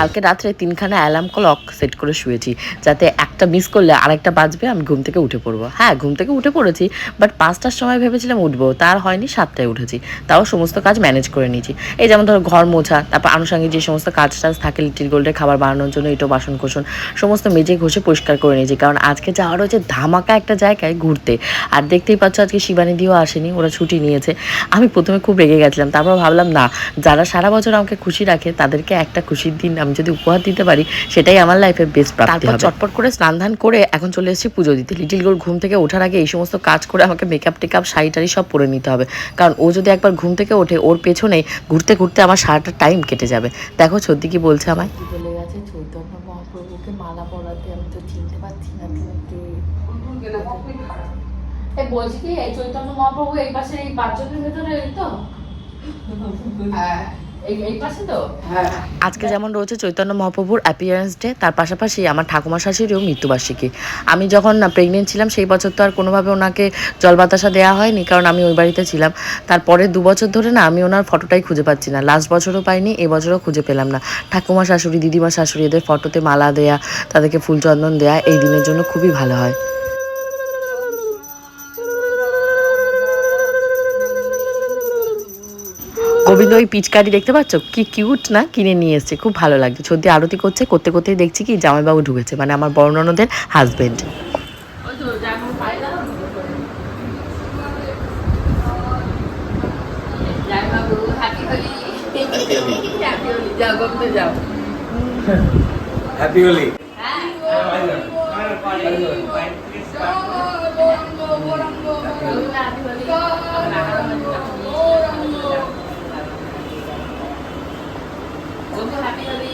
কালকে রাত্রে তিনখানা অ্যালার্ম ক্লক সেট করে শুয়েছি যাতে একটা মিস করলে আরেকটা বাজবে আমি ঘুম থেকে উঠে পড়ব। হ্যাঁ ঘুম থেকে উঠে পড়েছি বাট পাঁচটার সময় ভেবেছিলাম উঠবো তার হয়নি সাতটায় উঠেছি। তাও সমস্ত কাজ ম্যানেজ করে নিয়েছি। এই যেমন ধরো ঘর মোছা তারপর আনুষঙ্গিক যে সমস্ত কাজ টাজ থাকে লিটিল গোল্ডের খাবার বানানোর জন্য এটো বাসন কোসন সমস্ত মেজে ঘষে পরিষ্কার করে নিয়েছি। কারণ আজকে যাওয়ার হচ্ছে ধামাকা একটা জায়গায় ঘুরতে। আর দেখতেই পাচ্ছ আজকে শিবানিদিও আসেনি ওরা ছুটি নিয়েছে। আমি প্রথমে খুব রেগে গেছিলাম তারপর ভাবলাম না যারা সারা বছর আমাকে খুশি রাখে তাদেরকে একটা খুশির দিন আমি যদি উপহার দিতে পারি সেটাই আমার লাইফের বেস্ট হবে। চটপট করে স্নান ধান করে এখন চলে এসেছি পুজো দিতে। লিটিল গোল ঘুম থেকে ওঠার আগে এই সমস্ত কাজ করে আমাকে মেকআপ টেকআপ শাড়ি টাড়ি সব পরে নিতে হবে। কারণ ও যদি একবার ঘুম থেকে ওঠে ওর পেছনে ঘুরতে ঘুরতে আমার সারাটা টাইম কেটে যাবে। দেখো সত্যি কি বলছে আমায়। বলে গেছে? চৈতন্য মহাপ্রভুকে মালা পরাতে আমি তো চিনতে পারছি না এই বলছি কি এই চৈতন্য মহাপ্রভু এই পাশে এই পাঁচজনের ভেতরে তো? তো আজকে যেমন রয়েছে চৈতন্য মহাপ্রভুর অ্যাপিয়ারেন্স ডে তার পাশাপাশি আমার ঠাকুমা শাশুড়িও মৃত্যুবার্ষিকী। আমি যখন প্রেগনেন্ট ছিলাম সেই বছর তো আর কোনোভাবে ওনাকে জল বাতাসা দেওয়া হয়নি কারণ আমি ওই বাড়িতে ছিলাম। তারপরে দু বছর ধরে না আমি ওনার ফটোটাই খুঁজে পাচ্ছি না। লাস্ট বছরও পাইনি এই বছরও খুঁজে পেলাম না। ঠাকুমা শাশুড়ি দিদিমা শাশুড়ি এদের ফটোতে মালা দেয়া তাদেরকে ফুল চন্দন দেয়া এই দিনের জন্য খুবই ভালো হয়। গোবিন্দ ওই পিচকারি দেখতে পাচ্ছ? কি কিউট না কিনে নিয়ে এসছে খুব ভালো লাগছে। সত্যি আরতি করছে করতে করতেই দেখছি কি জামাইবাবু ঢুকেছে মানে আমার বর্ণনদের husband happy Holi happy Holi যাও গমতে যাও হ্যাপি হোলি হ্যাপি হোলি বন্ধু happy Holi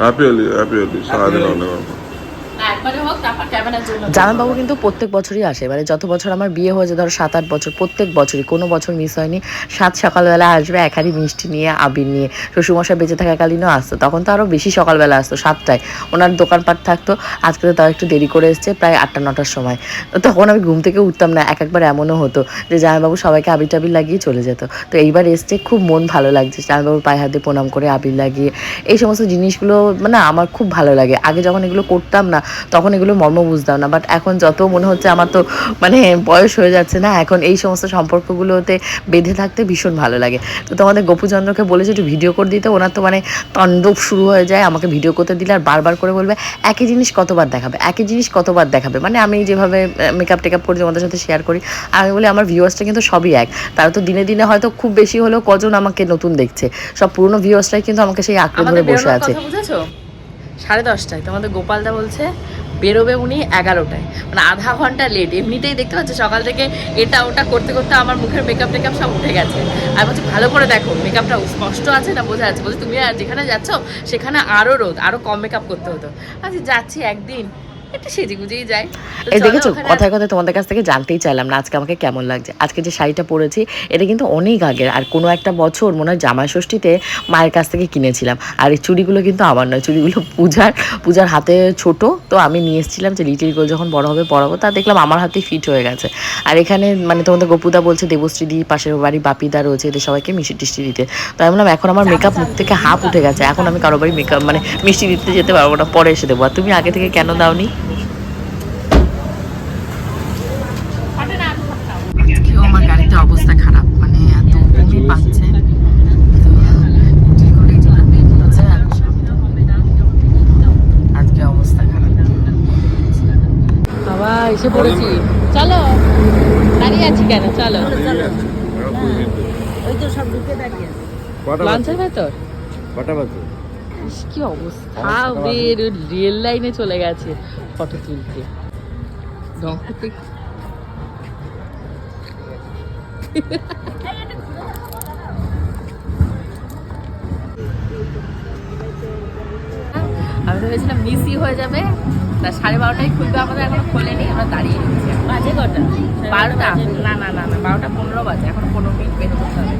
happy Holi happy Holi সারাদিন জামাইবাবু কিন্তু প্রত্যেক বছরই আসে। মানে যত বছর আমার বিয়ে হয়েছে ধরো সাত আট বছর প্রত্যেক বছরই কোনো বছর মিস হয়নি। সাত সকালবেলা আসবে এক হাঁড়ি মিষ্টি নিয়ে আবির নিয়ে। শ্বশুরমশাই বেঁচে থাকাকালীনও আসতো। তখন তো আরও বেশি সকালবেলা আসতো সাতটায়। ওনার দোকানপাট থাকতো। আজকে তো তাও একটু দেরি করে এসছে প্রায় আটটা নটার সময়। তখন আমি ঘুম থেকে উঠতাম না এক একবার এমনও হতো যে জামাইবাবু সবাইকে আবির টাবির লাগিয়ে চলে যেত। তো এইবার এসছে খুব মন ভালো লাগছে। জামাইবাবুর পায়ে হাতে প্রণাম করে আবির লাগিয়ে। এই সমস্ত জিনিসগুলো মানে আমার খুব ভালো লাগে। আগে যখন এগুলো করতাম না তখন এগুলো মর্ম বুঝতাম না। বাট এখন যত মনে হচ্ছে আমার তো মানে বয়স হয়ে যাচ্ছে না এখন এই সমস্ত সম্পর্কগুলোতে বেঁধে থাকতে ভীষণ ভালো লাগে। তো তোমাদের গোপুচন্দ্রকে বলেছে একটু ভিডিও করে দিতে ওনার তো মানে তাণ্ডব শুরু হয়ে যায় আমাকে ভিডিও করতে দিলে আর বারবার করে বলবে একই জিনিস কতবার দেখাবে একই জিনিস কতবার দেখাবে? মানে আমি যেভাবে মেকআপ টেকআপ করে তোমাদের সাথে শেয়ার করি আমি বলি আমার ভিউয়ার্সটা কিন্তু সবই এক। তারা তো দিনে দিনে হয়তো খুব বেশি হলেও কজন আমাকে নতুন দেখছে। সব পুরনো ভিউয়ার্সরাই কিন্তু আমাকে সেই আঁকড়ে ধরে বসে আছে। বুঝেছ? সাড়ে দশটায়। তোমাদের গোপালদা বলছে, বেরোবে উনি এগারোটায়। মানে আধা ঘণ্টা লেট এমনিতেই দেখতে পাচ্ছি, সকাল থেকে এটা ওটা করতে করতে আমার মুখের মেকআপ টেকআপ সব উঠে গেছে। আর বলছি, ভালো করে দেখো মেকআপটা স্পষ্ট আছে না বোঝা যাচ্ছে? বলছি, তুমি যেখানে যাচ্ছ, সেখানে আরও রোদ আরও কম মেকআপ করতে হতো। আচ্ছা যাচ্ছি একদিন। একটু সেজে যাই এই দেখেছ কথায় কথায় তোমাদের কাছ থেকে জানতেই চাইলাম না আজকে আমাকে কেমন লাগছে। আজকে যে শাড়িটা পরেছি এটা কিন্তু অনেক আগের আর কোনো একটা বছর মনে হয় ষষ্ঠীতে মায়ের কাছ থেকে কিনেছিলাম। আর এই চুড়িগুলো কিন্তু আমার নয় চুড়িগুলো পূজার পূজার হাতে ছোট। তো আমি নিয়ে এসেছিলাম যে লিটিল গোল যখন বড় হবে পরাবো তা দেখলাম আমার হাতেই ফিট হয়ে গেছে। আর এখানে মানে তোমাদের গপুদা বলছে দেবশ্রী দি পাশের বাড়ি বাপিদা রয়েছে এদের সবাইকে মিষ্টি টিষ্টি দিতে। তো আমি বললাম এখন আমার মেকআপ মুখ থেকে হাফ উঠে গেছে এখন আমি কারও বাড়ি মেকআপ মানে মিষ্টি দিতে যেতে পারব না পরে এসে দেবো। আর তুমি আগে থেকে কেন দাওনি আজকেও আমার গাড়িতে অবস্থা খারাপ মানে এত বমি পাচ্ছে। আজকে অবস্থা খারাপ। বাবা এসে পড়েছি। চলো। দাঁড়িয়ে আছি কেন? চলো। ওই তো সব ঢুকে দাঁড়িয়ে কটা ভেতর কটা বাজে? কি অবস্থা বের রেল লাইনে চলে গেছে ফটো তুলতে। রংপুর ভেবেছিলাম মিসই হয়ে যাবে। তা সাড়ে বারোটায় খুলবে আমাদের এখন খোলেনি আমরা দাঁড়িয়ে এখন। বাজে কটা? বারোটা না না না না বারোটা পনেরো বাজে এখন পনেরো মিনিট বের করতে হবে।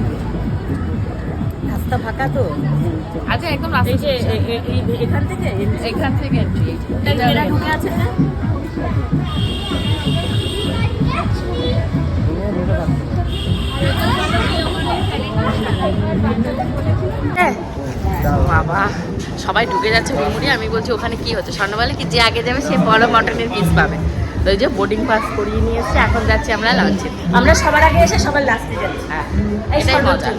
রাস্তা ফাঁকা তো? আচ্ছা একদম রাস্তা এখান থেকে? এখান থেকে। এরা ঢুকে আছে না? হ্যাঁ। বাবা। সবাই ঢুকে যাচ্ছে হুড়মুড়ি আমি বলছি ওখানে কি হচ্ছে? স্বর্ণবালে কি যে আগে যাবে সে বড় মটনের পিস পাবে। তো ওই যে বোর্ডিং পাস করিয়ে নিয়ে এসছে এখন যাচ্ছি আমরা লঞ্চে আমরা সবার আগে এসে সবার লাস্টে যাচ্ছি। হ্যাঁ এটাই মজা।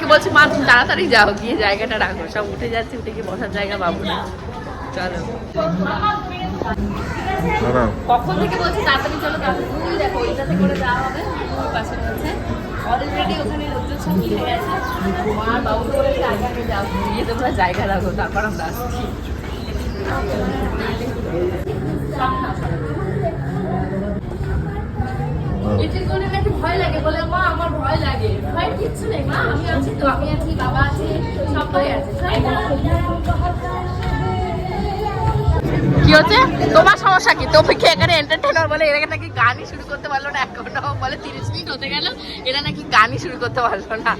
কি বলছি মা তুমি তাড়াতাড়ি যাও গিয়ে জায়গাটা রাখো। সব উঠে যাচ্ছে উঠে গিয়ে বসার জায়গা পাবো না। চলো। কখন থেকে বলছি তাড়াতাড়ি চলো তাড়াতাড়ি। দেখো ওইটাতে করে যাওয়া হবে। পাশে রয়েছে। অলরেডি ওখানে লোকজন সব মিলে গেছে। মার বাবু বলেছে আগে আগে যাও গিয়ে তোমরা জায়গা রাখো তারপর আমরা আসছি। নাকি ভয় লাগে বলে মা আমার ভয় লাগে। ভয় কিচ্ছু নেই মা আমি আছি তো আমি আছি বাবা আছে সবাই আছে। কি হচ্ছে? তোমার সমস্যা কি? তুমি কি এখানে এন্টারটেইনার বলে? এরা নাকি গানই শুরু করতে পারল না। এখনও বলে তিরিশ মিনিট হতে গেল। এরা নাকি গানই শুরু করতে পারল না।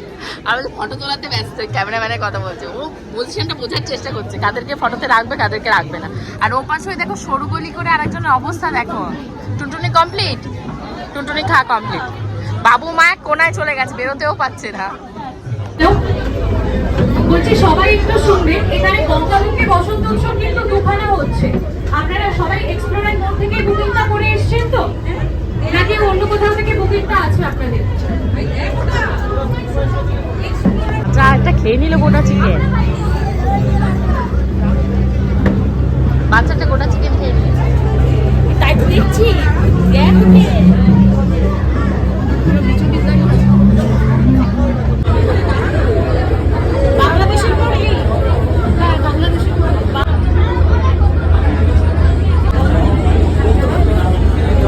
আমি ফটো তোলাতে ব্যস্ত। ক্যামেরাম্যানের কথা বলছে। ও পজিশনটা বোঝার চেষ্টা করছে। কাদেরকে ফটোতে রাখবে, কাদেরকে রাখবে না। আর ও পাশে দেখো সরু গলি করে আরেকজনের অবস্থা দেখো। টুনটুনি কমপ্লিট টুনটুনি খাওয়া কমপ্লিট বাবু মা কোনায় চলে গেছে। বেরোতেও পাচ্ছে না। বলছি সবাই একটু শুনবেন এখানে গঙ্গামুখী বসন্ত উৎসব কিন্তু দুখানা হচ্ছে। আপনারা সবাই এক্সপ্লোরার মোড থেকে বুকিংটা করে এসেছেন তো? নাকি অন্য কোথাও থেকে বুকিংটা আছে আপনাদের? একটা খেয়ে নিল গোটা চিকেন বাচ্চাটা গোটা চিকেন খেয়ে নিয়েছে তাই দেখছি দেখ বাংলাদেশের পরে হ্যাঁ বাংলাদেশের পরে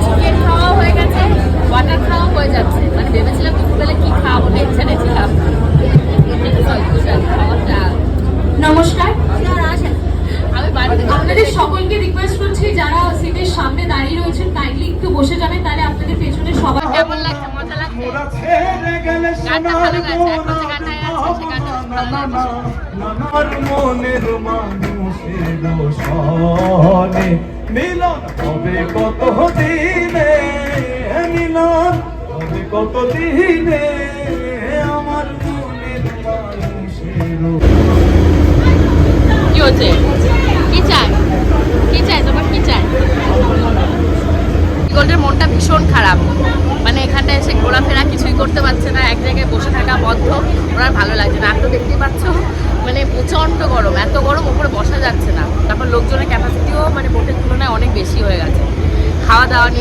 চিকেন খাওয়া হয়ে গেছে ওয়াটার খাওয়া হয়ে যাচ্ছে। মানে ভেবেছিলাম দুপুরবেলা কি খাব টেনশনে ছিলাম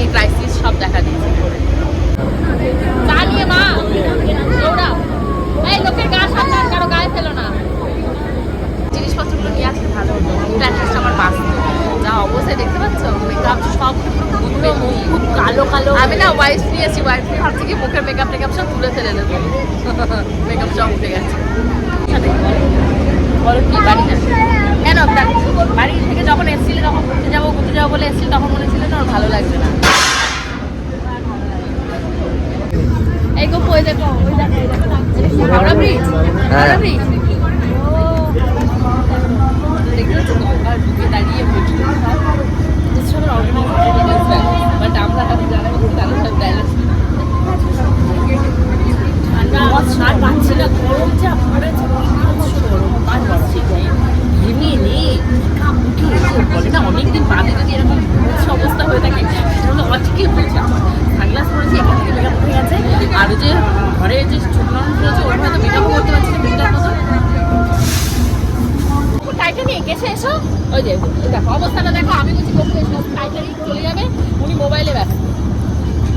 নিয়ে ক্রাইসিস সব দেখা দিয়েছে। এই মুখের মেকআপ সব তুলে ফেলে দেবো। মেকআপ সব কেন বাড়ি থেকে যখন এসেছিলে, তখন ঘুরতে যাব ঘুরতে যাব বলে এসেছিলে, তখন মনে ছিল না ভালো লাগছে না। আর পাচ্ছি না গরম যা পড়েছে গরম আর পাচ্ছি ঘেমিয়ে নেই কামুটি বলে না অনেকদিন বাদে যদি এরকম হচ্ছে অবস্থা হয়ে থাকে তাহলে অনেকেই হয়েছে সানগ্লাস পরেছি এখান থেকে মেকআপ উঠে গেছে আর ওই যে ঘরে যে ছোট মানুষ রয়েছে ওর হয়তো মেকআপ করতে পারছি না মেকআপ মতো টাইটানিক এসে এসো ওই যে দেখো অবস্থাটা দেখো আমি বলছি কখন এসো টাইটানিক চলে যাবে উনি মোবাইলে ব্যস্ত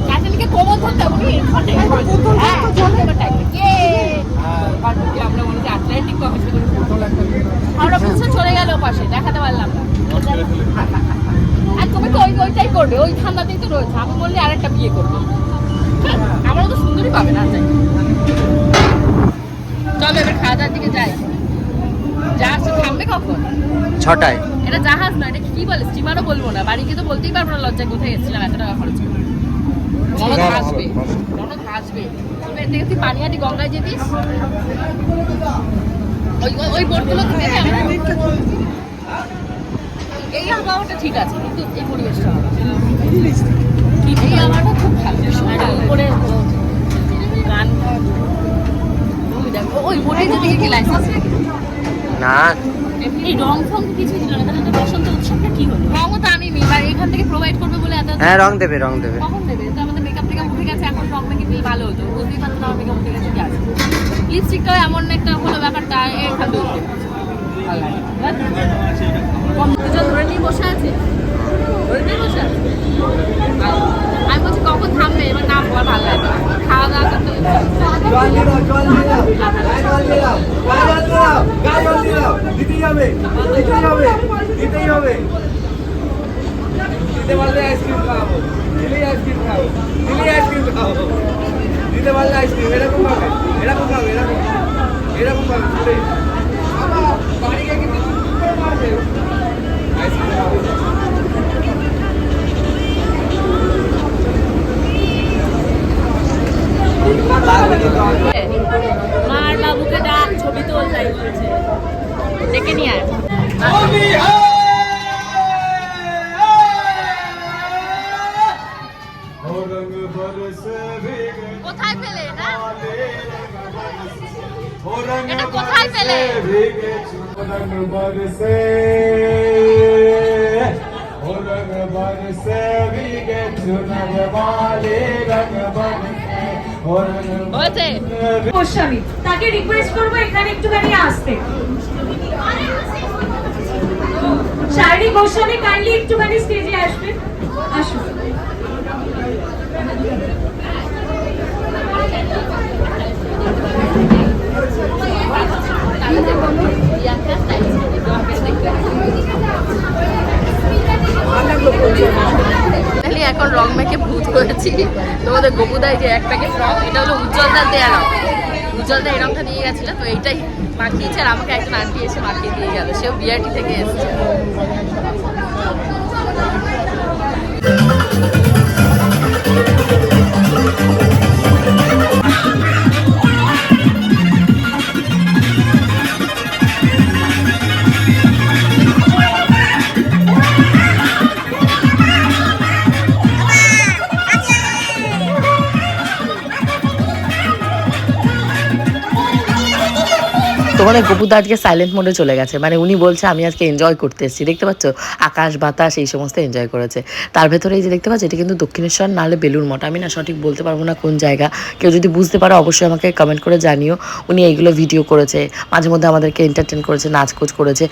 টাইটানিকে কোমর ধরতে হবে উনি হ্যাঁ এবার টাইটানিক ইয়ে আর কি আমরা মনে হচ্ছে আটলান্টিক কমেছে করে ফটো লাগবে আমরা বুঝতে চলে গেল পাশে দেখাতে পারলাম না আর তুমি তো ওই ওইটাই করবে ওই ঠান্ডাতেই তো রয়েছে আমি বললে আরেকটা বিয়ে করবে। হ্যাঁ, আমারও তো সুন্দরই পাবে না যাই। চলো এবার খাওয়া দাওয়ার দিকে যাই। জাহাজ থামবে কখন? ছটায়। এটা জাহাজ না এটা কি বলে? স্টিমারও বলব না। বাড়ি গিয়ে তো বলতেই পারব না লজ্জায় কোথায় এসেছিলাম এত টাকা খরচ করে। ননদ হাসবে ননদ হাসবে বলবে এর থেকে তুই পানিহাটি গঙ্গায় যেতিস ওই ওই- ওই বোটগুলো থেকে এই আবহাওয়াটা ঠিক আছে কিন্তু এই পরিবেশটা হবে। না। এই নাকি রং ফং কিছু দিল না। তাহলে তো বসন্ত উৎসবটা কি হলো? রঙও তো আনিনি এবার এখান থেকে প্রোভাইড করবে বলে এত হ্যাঁ রং দেবে রং দেবে। কখন দেবে? তো আমাদের মেকআপ টেকআপ উঠে গেছে এখন রং মেকআপ দিলে ভালো হতো। বুঝতেই পারতো না মেকআপ উঠে গেছে কি আছে। লিপস্টিকটাও এমন একটা হলো ব্যাপারটা এখান থেকে। ভালো লাগে বসে আছে আমি বলছি কখন থামবে এবার নাম ভালো লাগে খাওয়া দাওয়া করতে দিতেই হবে দিতেই হবে দিতেই হবে দিতে পারলে আইসক্রিম খাওয়াবো দিলেই আইসক্রিম খাওয়াবো দিলেই আইসক্রিম খাওয়াবো দিতে পারলে আইসক্রিম এরকম ভাবে এরকম ভাবে এরকম এরকম ভাবে মার বাবুকে ডাক ছবি তোল তাই বলছে। ডেকে নিয়ে আয়। গোস্বামী তাকে রিকোয়েস্ট করব এখানে একটুখানি আসতে। শারীরিক গোস্বামী কাইন্ডলি একটুখানি স্টেজে আসবে। আসুন। ফাইনালি এখন রং মেখে ভূত করেছি। তোমাদের গপুদায় যে এক প্যাকেট রং এটা হলো উজ্জ্বলদার দেয়া রং উজ্জ্বলদা রংটা দিয়ে গেছিল, তো এইটাই মাখিয়েছে আর আমাকে একজন আন্টি এসে মাখিয়ে দিয়ে গেল। সেও বিআরটি থেকে এসেছে। তোমাদের গপুদা আজকে সাইলেন্ট মোডে চলে গেছে। মানে উনি বলছে, আমি আজকে এনজয় করতে এসেছি। দেখতে পাচ্ছ? আকাশ, বাতাস, এই সমস্ত এনজয় করেছে। তার ভেতরে এই যে দেখতে পাচ্ছ, এটা কিন্তু দক্ষিণেশ্বর নাহলে বেলুর মঠ। আমি না সঠিক বলতে পারব না কোন জায়গা। কেউ যদি বুঝতে পারো, অবশ্যই আমাকে কমেন্ট করে জানিও। উনি এইগুলো ভিডিও করেছে, মাঝে মধ্যে আমাদেরকে এন্টারটেন করেছে, নাচকোচ করেছে।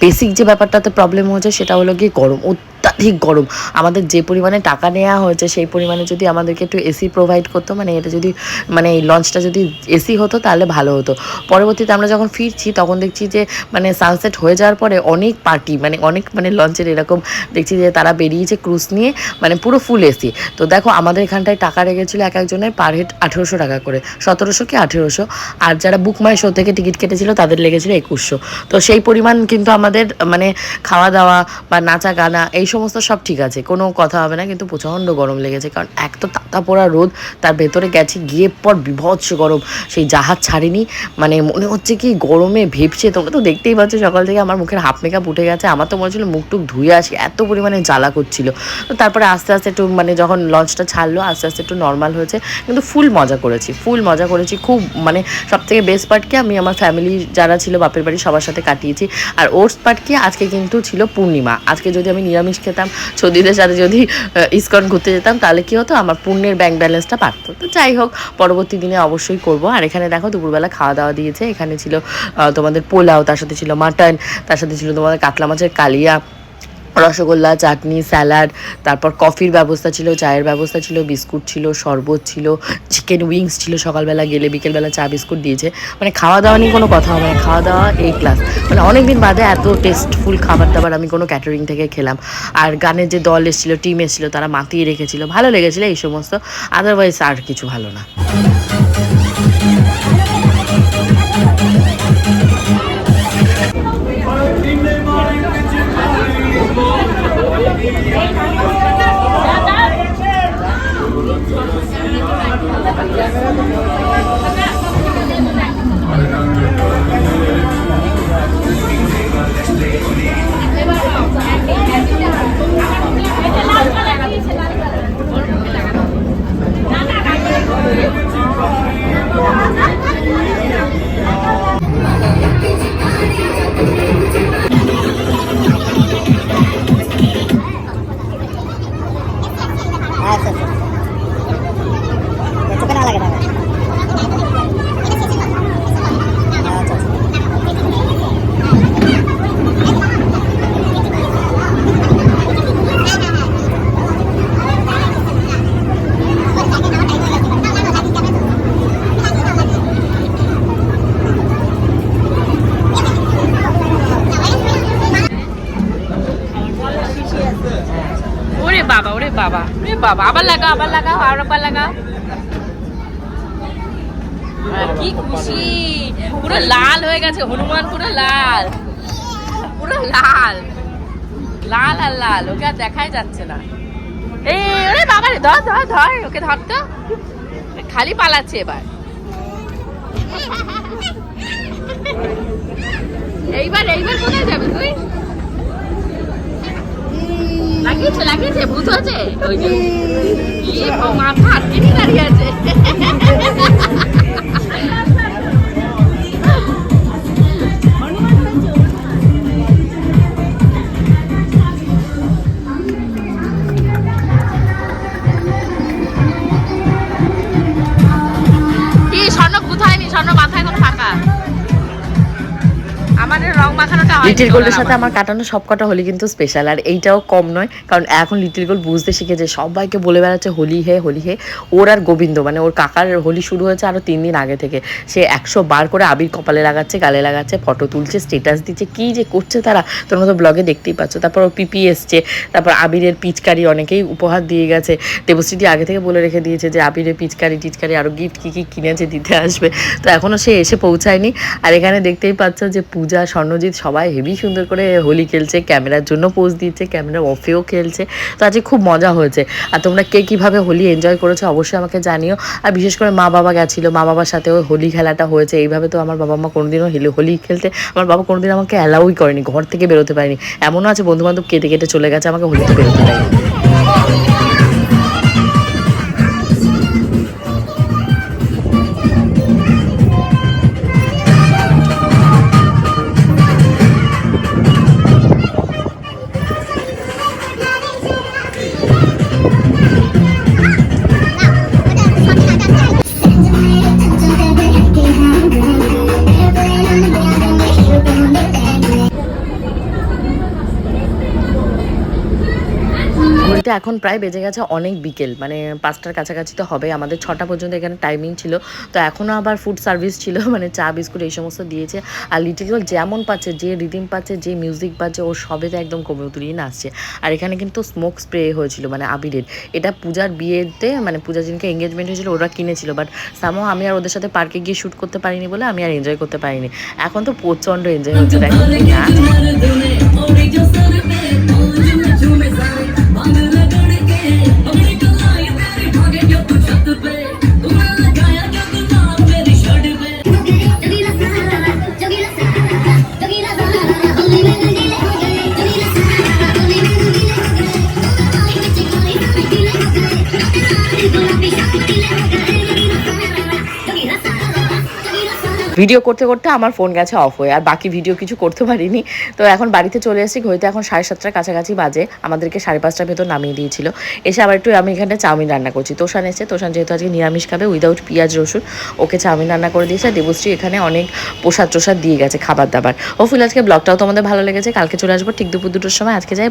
বেসিক যে ব্যাপারটাতে প্রবলেম হয়েছে, সেটা হলো গিয়ে গরম। অত্যাধিক গরম। আমাদের যে পরিমাণে টাকা নেওয়া হয়েছে, সেই পরিমাণে যদি আমাদেরকে একটু এসি প্রোভাইড করতো মানে এটা যদি মানে এই লঞ্চটা যদি এসি হতো, তাহলে ভালো হতো। পরবর্তীতে আমরা যখন ফিরছি, তখন দেখছি যে মানে সানসেট হয়ে যাওয়ার পরে অনেক পার্টি মানে অনেক মানে লঞ্চের এরকম দেখছি যে, তারা বেরিয়েছে ক্রুজ নিয়ে মানে পুরো ফুল এসি তো দেখো, আমাদের এখানটায় টাকা লেগেছিল এক একজনের পার হেড আঠেরোশো টাকা করে। সতেরোশো কি আঠেরোশো? আর যারা বুক মাই শো থেকে টিকিট কেটেছিল, তাদের লেগেছিল একুশশো। তো সেই পরিমাণ কিন্তু আমাদের মানে খাওয়া দাওয়া বা নাচা গানা এই সমস্ত সব ঠিক আছে, কোনো কথা হবে না, কিন্তু প্রচণ্ড গরম লেগেছে, কারণ এক তো তাতা পোড়া রোদ, তার ভেতরে গেছে গিয়ে পর বিভৎস গরম, সেই জাহাজ ছাড়েনি মানে মনে হচ্ছে কি গরমে ভেপছে, তোমরা তো দেখতেই পাচ্ছ সকাল থেকে আমার মুখের হাফ মেকআপ উঠে গেছে, আমার তো মনে হচ্ছিল মুখ টুক ধুয়ে আসি, এত পরিমাণে জ্বালা করছিল, তো তারপরে আস্তে আস্তে একটু মানে যখন লঞ্চটা ছাড়লো, আস্তে আস্তে একটু নর্মাল হয়েছে, কিন্তু ফুল মজা করেছি ফুল মজা করেছি, খুব মানে সব থেকে বেস্ট পার্ট কি, আমি আমার ফ্যামিলি যারা ছিল বাপের বাড়ি সবার সাথে কাটিয়েছি, আর ওর্স পার্ট কি, আজকে কিন্তু ছিল পূর্ণিমা, আজকে যদি আমি নিরামিষ খেতাম। সৌদিদের সাথে যদি ইস্কন ঘুরতে যেতাম, তাহলে কি হতো? আমার পুণ্যের ব্যাংক ব্যালেন্সটা পারতো তো যাই হোক, পরবর্তী দিনে অবশ্যই করব। আর এখানে দেখো, দুপুরবেলা খাওয়া দাওয়া দিয়েছে। এখানে ছিল তোমাদের পোলাও, তার সাথে ছিল মাটন তার সাথে ছিল তোমাদের কাতলা মাছের কালিয়া। রসগোল্লা, চাটনি, স্যালাড, তারপর কফির ব্যবস্থা ছিল, চায়ের ব্যবস্থা ছিল, বিস্কুট ছিল, শরবত ছিল, চিকেন উইংস ছিল, সকালবেলা গেলে বিকেলবেলা চা, বিস্কুট দিয়েছে। মানে খাওয়া দাওয়া নিয়ে কোনো কথা হবে খাওয়া দাওয়া এই ক্লাস মানে অনেকদিন বাদে এত টেস্টফুল খাবার দাবার আমি কোনো ক্যাটারিং থেকে খেলাম। আর গানের যে দল এসেছিল টিম এসেছিল, তারা মাতিয়ে রেখেছিল। ভালো লেগেছিলো এই সমস্ত। আদারওয়াইজ আর কিছু ভালো না। Thank you. বাবা আবার লাগাও আবার লাগাও, আর একবার লাগাও। কি খুশি। পুরো লাল হয়ে গেছে, হনুমান পুরো লাল। পুরো লাল। লাল আর লাল, ওকে আর দেখাই যাচ্ছে না। এই ওরে বাবা রে, ধর ধর ধর, ওকে ধর তো। খালি পালাচ্ছে এবার। এইবার এইবার কোথায় যাবে তুই? লাগিয়েছে লাগিয়েছে ওই যে কি স্বর্ণ ভূত হয়নি স্বর্ণ মাথায় এখন ফাঁকা? আমাদের রং মাখানোটা লিটিল গোল্ডের সাথে আমার। কাটানো সব কটা হোলি কিন্তু স্পেশাল আর এইটাও কম নয় কারণ এখন লিটিল গোল্ড বুঝতে শিখেছে সবাইকে বলে বেড়াচ্ছে হোলি হে হোলি হে। ওর আর গোবিন্দ মানে ওর কাকার হোলি শুরু হয়েছে আরও তিন দিন আগে থেকে। সে একশো বার করে আবির কপালে লাগাচ্ছে গালে লাগাচ্ছে ফটো তুলছে স্টেটাস দিচ্ছে কি যে করছে তারা তোর মতো ব্লগে দেখতেই পাচ্ছ। তারপর ও পিপি এসছে তারপর আবিরের পিচকারি অনেকেই উপহার দিয়ে গেছে। দেবশ্রীটি আগে থেকে বলে রেখে দিয়েছে যে আবিরের পিচকারি টিচকারি আরও গিফট কী কী কিনেছে দিতে আসবে। তো এখনও সে এসে পৌঁছায়নি। আর এখানে দেখতেই পাচ্ছ যে পূজা স্বর্ণজিৎ সবাই হেভি সুন্দর করে হোলি খেলছে, ক্যামেরার জন্য পোজ দিচ্ছে ক্যামেরা অফেও খেলছে। তো আজকে খুব মজা হয়েছে। আর তোমরা কে কীভাবে হোলি এনজয় করেছ অবশ্যই আমাকে জানিও। আর বিশেষ করে মা বাবা গেছিল, মা বাবার সাথেও হোলি খেলাটা হয়েছে। এইভাবে তো আমার বাবা মা কোনোদিনও হেলে, হোলি খেলতে, আমার বাবা কোনোদিন আমাকে অ্যালাউই করেনি, ঘর থেকে বেরোতে পারিনি। এমনও আছে বন্ধু বান্ধব কেটে কেটে চলে গেছে, আমাকে হোলিতে বেরোতে দেয়নি। এখন প্রায় বেজে গেছে অনেক বিকেল মানে পাঁচটার কাছাকাছি তো হবে আমাদের ছটা পর্যন্ত এখানে টাইমিং ছিল তো এখনও আবার ফুড সার্ভিস ছিল মানে চা বিস্কুট এই সমস্ত দিয়েছে আর লিটিল যেমন পাচ্ছে যে রিদিম পাচ্ছে যে মিউজিক পাচ্ছে ও সবেতে একদম কমে উতরিয়ে নাচছে আর এখানে কিন্তু স্মোক স্প্রে হয়েছিল মানে আবিরের এটা পূজার বিয়েতে মানে পূজা দিনকে এঙ্গেজমেন্ট হয়েছিল ওরা কিনেছিল বাট সামো আমি আর ওদের সাথে পার্কে গিয়ে শ্যুট করতে পারিনি বলে আমি আর এনজয় করতে পারিনি এখন তো প্রচণ্ড এনজয় হচ্ছে দেখো ভিডিও করতে করতে আমার ফোন গেছে অফ হয়ে, আর বাকি ভিডিও কিছু করতে পারিনি। তো এখন বাড়িতে চলে এসেছি, ঘড়িতে এখন সাড়ে সাতটার কাছাকাছি বাজে, আমাদেরকে সাড়ে পাঁচটার ভেতর নামিয়ে দিয়েছিল। এসে আবার একটু আমি এখানে চাউমিন রান্না করছি। তোষান এসে তোষান যেহেতু আজকে নিরামিষ খাবে উইদাউট পেঁয়াজ, রসুন, ওকে চাউমিন রান্না করে দিয়েছে। আর দেবশ্রী এখানে অনেক প্রসাদ টোসাদ দিয়ে গেছে খাবার দাবার ও ফুল, আজকে ব্লগটাও তোমাদের ভালো লেগেছে, কালকে চলে আসব ঠিক দুপুর দুটোর সময়, আজকে যাই